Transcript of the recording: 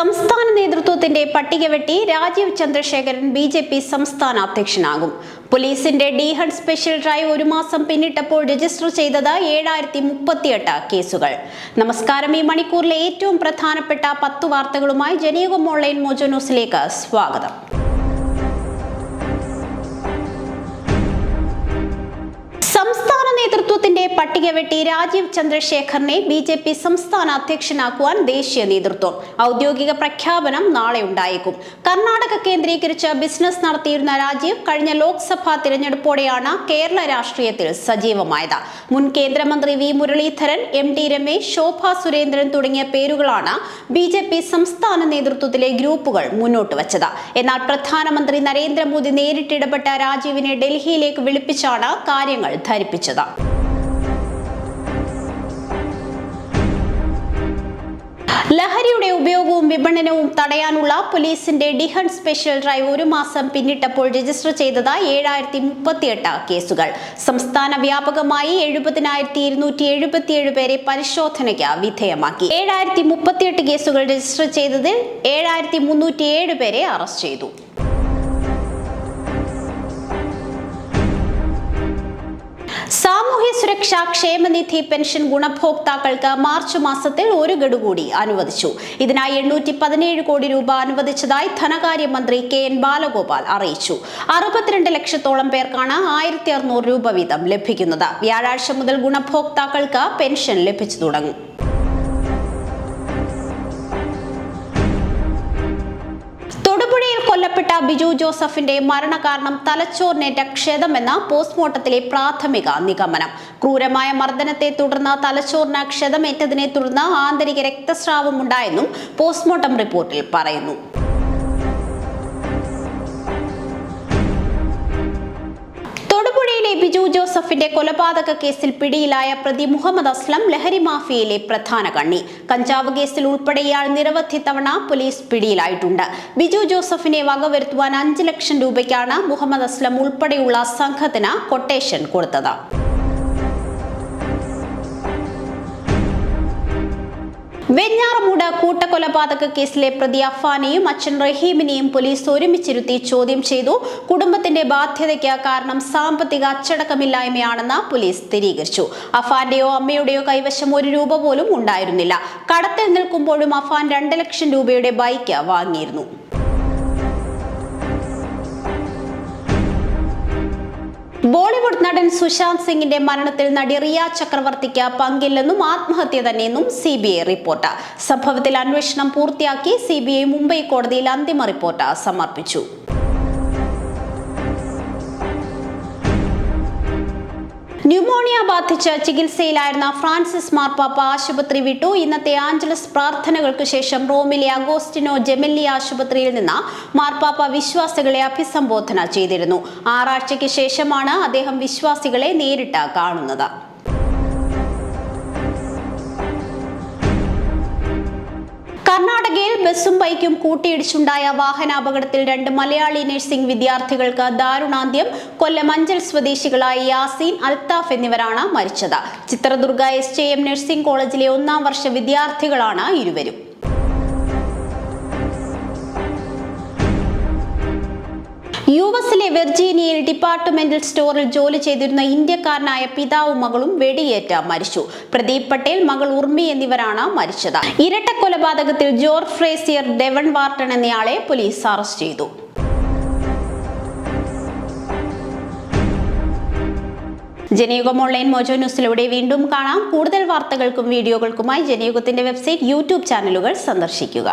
സംസ്ഥാന നേതൃത്വത്തിന്റെ പട്ടിക വെട്ടി Rajeev Chandrasekhar B J P സംസ്ഥാന അധ്യക്ഷനാകും. പോലീസിന്റെ ഡീഹൺ സ്പെഷ്യൽ ഡ്രൈവ് ഒരു മാസം പിന്നിട്ടപ്പോൾ രജിസ്റ്റർ ചെയ്തത് ഏഴായിരത്തി മുപ്പത്തിയെട്ട് കേസുകൾ. നമസ്കാരം ഈ മണിക്കൂറിലെ ഏറ്റവും പ്രധാനപ്പെട്ട പത്ത് വാർത്തകളുമായി ജനീവം ഓൺലൈൻ മോജോ ന്യൂസിലേക്ക് സ്വാഗതം. സംസ്ഥാന നേതൃത്വത്തിന്റെ പട്ടിക വെട്ടി രാജീവ് ചന്ദ്രശേഖറിനെ ബി ജെ പി സംസ്ഥാന അധ്യക്ഷനാക്കുവാൻ ദേശീയ നേതൃത്വം. ഔദ്യോഗിക പ്രഖ്യാപനം നാളെ ഉണ്ടായേക്കും. കർണാടക കേന്ദ്രീകരിച്ച് ബിസിനസ് നടത്തിയിരുന്ന രാജീവ് കഴിഞ്ഞ ലോക്സഭാ തിരഞ്ഞെടുപ്പോടെയാണ് കേരള രാഷ്ട്രീയത്തിൽ സജീവമായത്. മുൻ കേന്ദ്രമന്ത്രി V Muraleedharan M T Ramesh Shobha Surendran തുടങ്ങിയ പേരുകളാണ് ബി ജെ പി സംസ്ഥാന നേതൃത്വത്തിലെ ഗ്രൂപ്പുകൾ മുന്നോട്ട് വച്ചത്. എന്നാൽ പ്രധാനമന്ത്രി നരേന്ദ്രമോദി നേരിട്ടിടപെട്ട രാജീവിനെ ഡൽഹിയിലേക്ക് വിളിപ്പിച്ചാണ് കാര്യങ്ങൾ ധരിപ്പിച്ചത്. ലഹരിയുടെ ഉപയോഗവും വിപണനവും തടയാനുള്ള പോലീസിന്റെ ഡിഹൺ സ്പെഷ്യൽ ഡ്രൈവ് ഒരു മാസം പിന്നിട്ടപ്പോൾ രജിസ്റ്റർ ചെയ്തത് ഏഴായിരത്തി മുപ്പത്തിയെട്ട് കേസുകൾ. സംസ്ഥാന വ്യാപകമായി എഴുപതിനായിരത്തി ഇരുന്നൂറ്റി എഴുപത്തിയേഴ് പേരെ പരിശോധനയ്ക്ക് വിധേയമാക്കി. ഏഴായിരത്തി മുപ്പത്തിയെട്ട് കേസുകൾ രജിസ്റ്റർ ചെയ്തതിൽ ഏഴായിരത്തി മുന്നൂറ്റിയേഴ് പേരെ അറസ്റ്റ് ചെയ്തു. സുരക്ഷാ ക്ഷേമനിധി പെൻഷൻ ഗുണഭോക്താക്കൾക്ക് മാർച്ച് മാസത്തിൽ ഒരു ഗഡു കൂടി അനുവദിച്ചു. ഇതിനായി എണ്ണൂറ്റി പതിനേഴ് കോടി രൂപ അനുവദിച്ചതായി ധനകാര്യമന്ത്രി കെ എൻ ബാലഗോപാൽ അറിയിച്ചു. അറുപത്തിരണ്ട് ലക്ഷത്തോളം പേർക്കാണ് ആയിരത്തി അറുന്നൂറ് രൂപ വീതം ലഭിക്കുന്നത്. വ്യാഴാഴ്ച മുതൽ ഗുണഭോക്താക്കൾക്ക് പെൻഷൻ ലഭിച്ചു തുടങ്ങും. കൊല്ലപ്പെട്ട ബിജു ജോസഫിന്റെ മരണകാരണം തലച്ചോറിനേറ്റ ക്ഷതമെന്ന പോസ്റ്റ്മോർട്ടത്തിലെ പ്രാഥമിക നിഗമനം. ക്രൂരമായ മർദ്ദനത്തെ തുടർന്ന് തലച്ചോറിന് ക്ഷതമേറ്റതിനെ തുടർന്ന് ആന്തരിക രക്തസ്രാവം ഉണ്ടായെന്നും പോസ്റ്റ്മോർട്ടം റിപ്പോർട്ടിൽ പറയുന്നു. ബിജു ജോസഫിന്റെ കൊലപാതക കേസിൽ പിടിയിലായ പ്രതി മുഹമ്മദ് അസ്ലം ലഹരി മാഫിയയിലെ പ്രധാന കണ്ണി. കഞ്ചാവ് കേസിൽ ഉൾപ്പെടെ ഇയാൾ നിരവധി തവണ പോലീസ് പിടിയിലായിട്ടുണ്ട്. ബിജു ജോസഫിനെ വകവരുത്തുവാൻ അഞ്ച് ലക്ഷം രൂപയ്ക്കാണ് മുഹമ്മദ് അസ്ലം ഉൾപ്പെടെയുള്ള സംഘത്തിന് കൊട്ടേഷൻ കൊടുത്തത്. വെഞ്ഞാറമൂട് കൂട്ടക്കൊലപാതക കേസിലെ പ്രതി അഫാനെയും അച്ഛൻ റഹീമിനെയും പോലീസ് ഒരുമിച്ചിരുത്തി ചോദ്യം ചെയ്തു. കുടുംബത്തിന്റെ ബാധ്യതയ്ക്ക് കാരണം സാമ്പത്തിക അച്ചടക്കമില്ലായ്മയാണെന്ന് പോലീസ് സ്ഥിരീകരിച്ചു. അഫാന്റെയോ അമ്മയുടെയോ കൈവശം ഒരു രൂപ പോലും ഉണ്ടായിരുന്നില്ല. കടത്തിൽ നിൽക്കുമ്പോഴും അഫാൻ രണ്ട് ലക്ഷം രൂപയുടെ ബൈക്ക് വാങ്ങിയിരുന്നു. ബോളിവുഡ് നടൻ സുശാന്ത് സിംഗിന്റെ മരണത്തിൽ നടി റിയ ചക്രവർത്തിക്ക് പങ്കില്ലെന്നും ആത്മഹത്യ തന്നെയെന്നും സി ബി ഐ റിപ്പോർട്ട്. സംഭവത്തിൽ അന്വേഷണം പൂർത്തിയാക്കി സി ബി ഐ മുംബൈ കോടതിയിൽ അന്തിമ റിപ്പോർട്ട് സമർപ്പിച്ചു. ന്യൂമോണിയ ബാധിച്ച് ചികിത്സയിലായിരുന്ന ഫ്രാൻസിസ് മാർപ്പാപ്പ ആശുപത്രി വിട്ടു. ഇന്നത്തെ ആഞ്ചലസ് പ്രാർത്ഥനകൾക്ക് ശേഷം റോമിലെ അഗോസ്റ്റിനോ ജെമെല്ലി ആശുപത്രിയിൽ നിന്ന് മാർപ്പാപ്പ വിശ്വാസികളെ അഭിസംബോധന ചെയ്തിരുന്നു. ആറാഴ്ചയ്ക്ക് ശേഷമാണ് അദ്ദേഹം വിശ്വാസികളെ നേരിട്ട് കാണുന്നത്. കർണാടകയിൽ ബസ്സും ബൈക്കും കൂട്ടിയിടിച്ചുണ്ടായ വാഹനാപകടത്തിൽ രണ്ട് മലയാളി നഴ്സിംഗ് വിദ്യാർത്ഥികൾക്ക് ദാരുണാന്ത്യം. കൊല്ലം അഞ്ചൽ സ്വദേശികളായ യാസീൻ അൽത്താഫ് എന്നിവരാണ് മരിച്ചത്. Chitradurga S J M nursing കോളേജിലെ ഒന്നാം വർഷ വിദ്യാർത്ഥികളാണ് ഇരുവരും. യു എസിലെ വെർജീനിയയിൽ ഡിപ്പാർട്ട്മെന്റൽ സ്റ്റോറിൽ ജോലി ചെയ്തിരുന്ന ഇന്ത്യക്കാരനായ പിതാവും മകളും വെടിയേറ്റ മരിച്ചു. പ്രദീപ് പട്ടേൽ മകൾ ഉർമി എന്നിവരാണ് മരിച്ചത്. ഇരട്ട കൊലപാതകത്തിൽ ജോർജ് ഫ്രേസിയർ ഡെവൺ വാർട്ടൺ എന്നയാളെ പോലീസ് അറസ്റ്റ് ചെയ്തു. ജനയുഗം ഓൺലൈൻ മോജോ ന്യൂസിലൂടെ വീണ്ടും കാണാം. കൂടുതൽ വാർത്തകൾക്കും വീഡിയോകൾക്കുമായി ജനയുഗത്തിന്റെ വെബ്സൈറ്റ് യൂട്യൂബ് ചാനലുകൾ സന്ദർശിക്കുക.